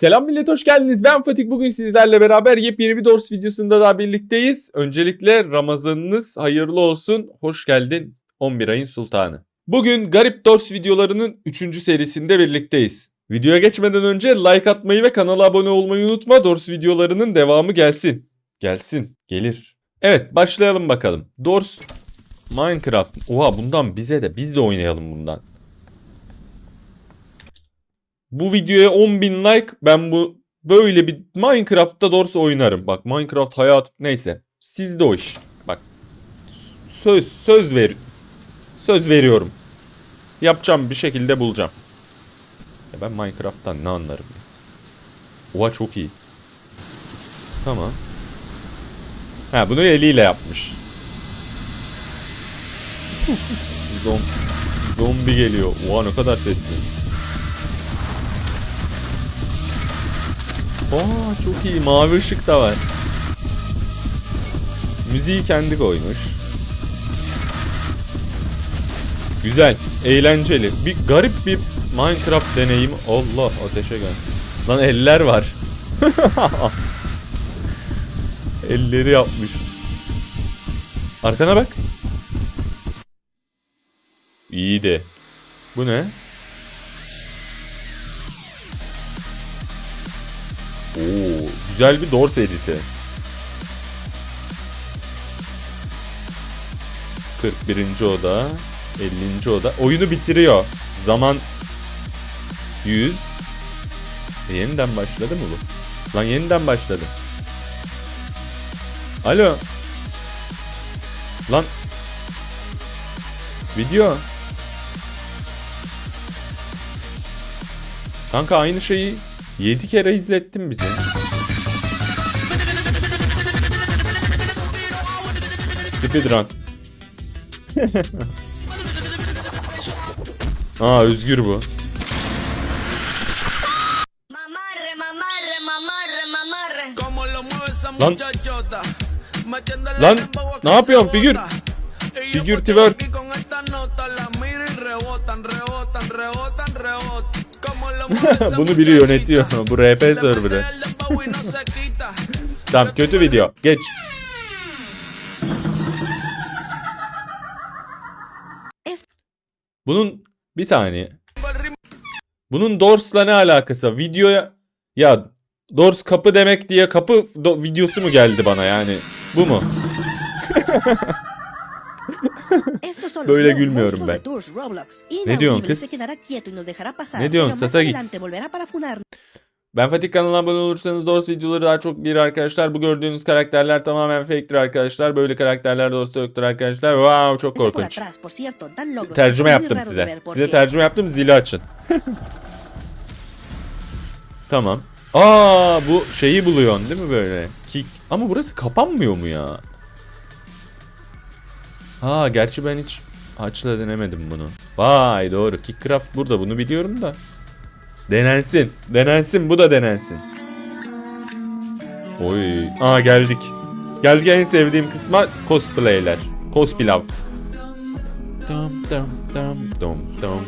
Selam millet hoş geldiniz. Ben Fatih. Bugün sizlerle beraber yepyeni bir Dors videosunda daha birlikteyiz. Öncelikle Ramazanınız hayırlı olsun. Hoş geldin 11 ayın sultanı. Bugün Garip Dors videolarının 3. serisinde birlikteyiz. Videoya geçmeden önce like atmayı ve kanala abone olmayı unutma. Dors videolarının devamı gelsin. Gelsin. Gelir. Evet başlayalım bakalım. Dors Minecraft. Oha bundan bize de biz de oynayalım bundan. Bu videoya 10.000 like ben bu böyle bir Minecraft'ta doğrusu oynarım. Bak Minecraft hayat neyse. Sizde o iş. Bak söz söz ver söz veriyorum. Yapacağım bir şekilde bulacağım. Ya ben Minecraft'tan ne anlarım ya. Oha çok iyi. Tamam. Ha bunu eliyle yapmış. Zom zombi geliyor. Oha ne kadar sesli. Aa çok iyi. Mavi ışık da var. Müziği kendi koymuş. Güzel, eğlenceli. Bir garip bir Minecraft deneyimi. Allah ateşe gel. Lan eller var. Elleri yapmış. Arkana bak. İyi de. Bu ne? Güzel bir Dors editi. 41. oda, 50. oda. Oyunu bitiriyor. Zaman 100. E, yeniden başladı mı bu? Lan yeniden başladı. Alo. Lan. Video. Kanka aynı şeyi 7 kere izlettin bize. Speedrun. Aa Özgür bu. Mamarre, mamarre, mamarre, mamarre. Como lo mueve esa Lan. Lan, ne yapıyorsun figür? Figür twerk. Bunu biri yönetiyor. Bu RP serverı. Tamam kötü video. Geç. Bunun bir saniye. Bunun Dors'la ne alakası? Videoya ya Dors kapı demek diye kapı do- videosu mu geldi bana yani? Bu mu? Böyle gülmüyorum ben. Ne diyorsun kız? Ne diyorsun, pero Ben Fatih kanalına abone olursanız Dors videoları daha çok gelir arkadaşlar. Bu gördüğünüz karakterler tamamen fake'tir arkadaşlar. Böyle karakterler Dors'ta yoktur arkadaşlar. Wow çok korkunç. Tercüme yaptım size. Size tercüme yaptım zili açın. tamam. Aa bu şeyi buluyorsun değil mi böyle? Kick. Ama burası kapanmıyor mu ya? Ha gerçi ben hiç açla denemedim bunu. Vay doğru. Kickcraft burada bunu biliyorum da. Denensin. Denensin bu da denensin. Oy. Aa geldik. Geldik en sevdiğim kısma cosplayler. Cospilav. Dam dam dam dam dam.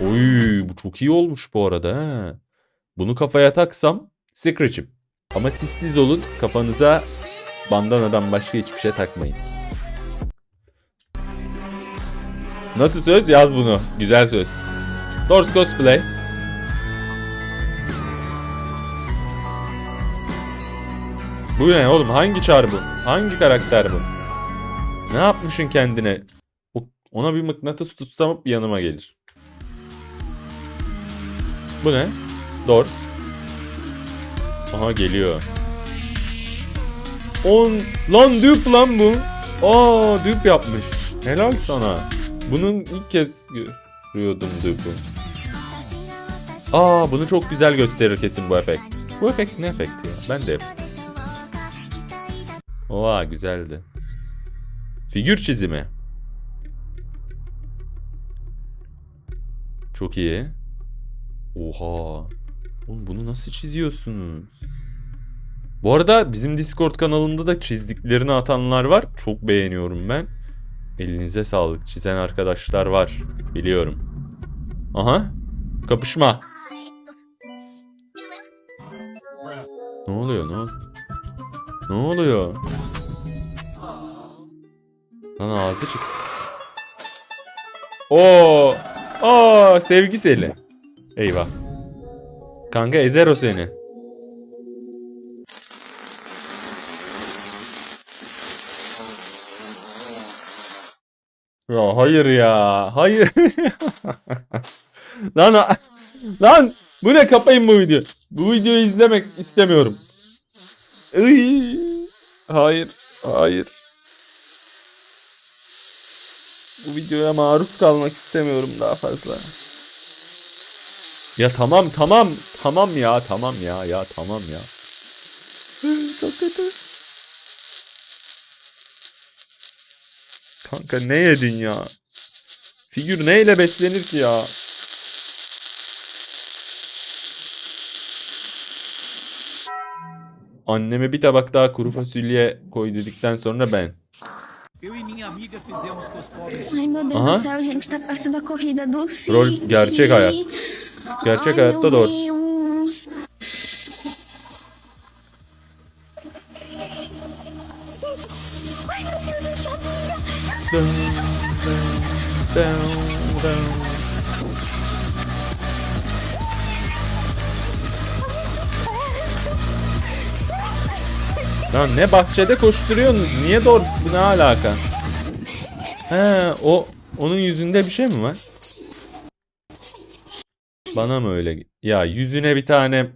Oy bu çok iyi olmuş bu arada ha. Bunu kafaya taksam Scratch'im. Ama siz siz olun kafanıza bandanadan başka hiçbir şey takmayın. Nasıl söz yaz bunu. Güzel söz. Dors cosplay. Bu ne oğlum? Hangi çar bu? Hangi karakter bu? Ne yapmışın kendine? Ona bir mıknatıs tutsam yanıma gelir. Bu ne? Dors. Aha geliyor. On lan düp lan bu. Aa düp yapmış. Helal sana. Bunun ilk kez görüyordum düpü. Aa bunu çok güzel gösterir kesin bu efekt. Bu efekt ne efekt ya? Ben de yapayım. Oha güzeldi. Figür çizimi. Çok iyi. Oha. Oğlum bunu nasıl çiziyorsunuz? Bu arada bizim Discord kanalında da çizdiklerini atanlar var. Çok beğeniyorum ben. Elinize sağlık. Çizen arkadaşlar var. Biliyorum. Aha. Kapışma. Ne oluyor ne? Ne oluyor? Lan ağzı çık. Oo! Aa, sevgi seli. Eyvah. Kanka ezer o seni. Ya hayır ya. Hayır. lan lan bu ne kapayın bu video. Bu videoyu izlemek istemiyorum. Iy. Hayır. Hayır. Bu videoya maruz kalmak istemiyorum daha fazla. Ya tamam tamam. Tamam ya tamam ya ya tamam ya. Çok kötü. Kanka ne yedin ya? Figür neyle beslenir ki ya? Anneme bir tabak daha kuru fasulye koy dedikten sonra ben. E minha amiga fizemos com os pobres. Ai, meu Deus Aham. do céu, a gente tá perto da corrida do Cid. Rol gerçek hayat. Gerçek hayatta doğrusu. Lan ne bahçede koşturuyorsun? Niye doğru? Bu ne alaka? He o onun yüzünde bir şey mi var? Bana mı öyle? Ya yüzüne bir tane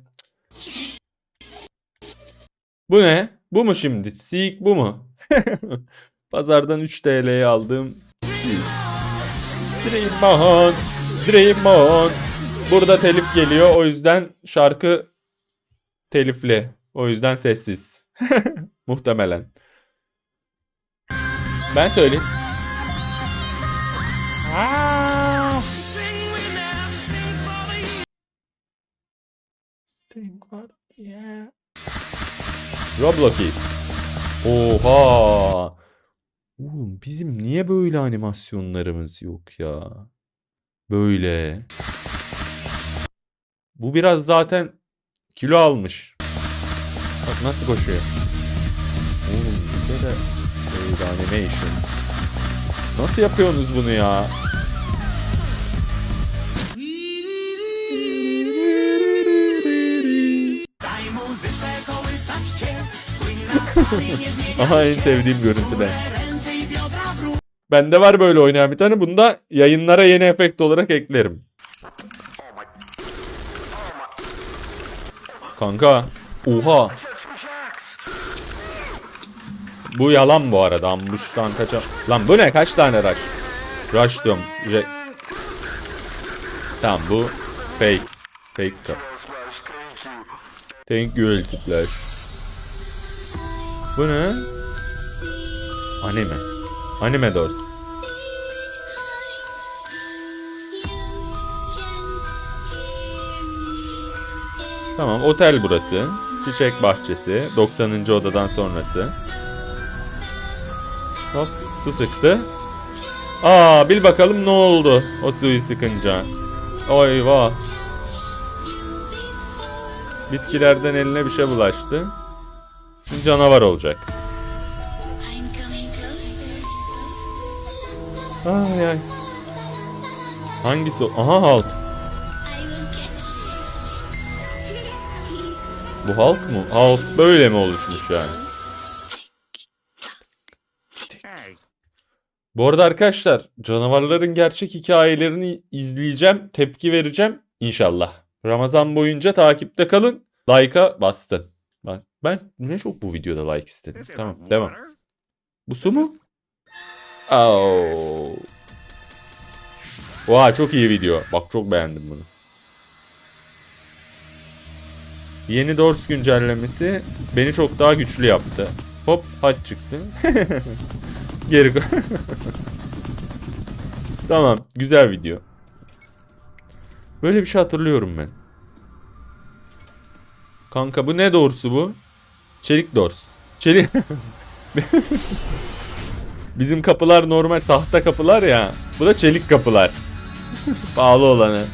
Bu ne? Bu mu şimdi? Sik bu mu? Pazardan 3 TL'ye aldığım Sik. Dream on, Dream on. Burada telif geliyor. O yüzden şarkı telifli. O yüzden sessiz. Muhtemelen. Ben söyleyeyim. Aa! Yeah. Roblox. Oha. Oğlum bizim niye böyle animasyonlarımız yok ya? Böyle. Bu biraz zaten kilo almış. Bak nasıl koşuyor. Oğlum bize de böyle animation. Nasıl yapıyorsunuz bunu ya? Aha en sevdiğim görüntü ben. Bende var böyle oynayan bir tane. Bunu da yayınlara yeni efekt olarak eklerim. Kanka. Oha. Bu yalan bu arada. Ambuştan kaça... Lan bu ne? Kaç tane rush? Rush diyorum. Re- Tamam bu fake. Fake top. Thank you Splash. Bu ne? Anime. Anime Doors. Tamam otel burası. Çiçek bahçesi. 90. odadan sonrası. Hop su sıktı. Aa bil bakalım ne oldu o suyu sıkınca. Oy vah. Bitkilerden eline bir şey bulaştı. Şimdi canavar olacak. Ay ay. Hangisi o? Aha halt. Bu halt mı? Halt böyle mi oluşmuş yani? Bu arada arkadaşlar canavarların gerçek hikayelerini izleyeceğim, tepki vereceğim inşallah. Ramazan boyunca takipte kalın. Like'a bastın. Ben, ben ne çok bu videoda like istedim. Tamam devam. Bu su mu? Oh. Vay çok iyi video. Bak çok beğendim bunu. Yeni Doors güncellemesi beni çok daha güçlü yaptı. Hop haç çıktı. Geri tamam güzel video. Böyle bir şey hatırlıyorum ben. Kanka bu ne doğrusu bu? Çelik dors. Çelik. Bizim kapılar normal tahta kapılar ya. Bu da çelik kapılar. Pahalı olanı.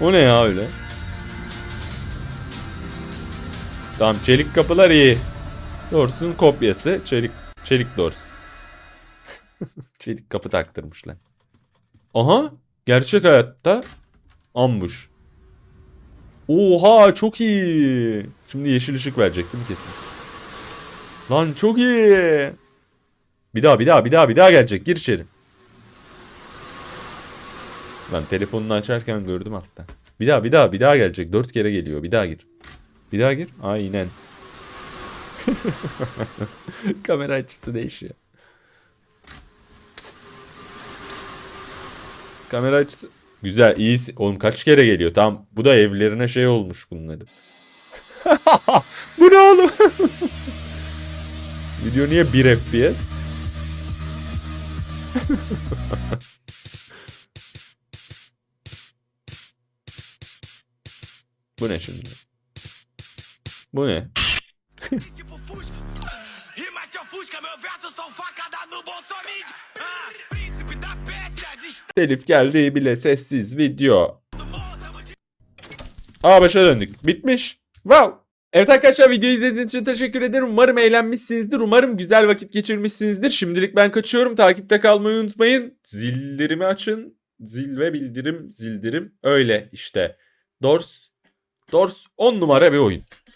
o ne ya öyle? Tamam çelik kapılar iyi. Doors'un kopyası. Çelik çelik Doors. çelik kapı taktırmışlar. Aha gerçek hayatta ambush. Oha çok iyi. Şimdi yeşil ışık verecek değil mi kesin? Lan çok iyi. Bir daha bir daha bir daha bir daha gelecek. Gir içeri. Lan telefonunu açarken gördüm hatta. Bir daha bir daha bir daha gelecek. Dört kere geliyor. Bir daha gir. Bir daha gir. Aynen. Kamera açısı değişiyor. Pst, pst. Kamera açısı. Güzel iyi. Oğlum kaç kere geliyor? Tamam. Bu da evlerine şey olmuş bunların. Bu ne oğlum? Video niye 1 FPS? Bu ne şimdi? Bu ne? Meu verso são facada no Bolsonaro. Ah, príncipe da Pérsia, Telif geldi bile sessiz video. do Aa başa döndük. Bitmiş. Wow. Evet arkadaşlar videoyu izlediğiniz için teşekkür ederim. Umarım eğlenmişsinizdir. Umarım güzel vakit geçirmişsinizdir. Şimdilik ben kaçıyorum. Takipte kalmayı unutmayın. Zillerimi açın. Zil ve bildirim, zildirim. Öyle işte. Dors. Dors 10 numara bir oyun.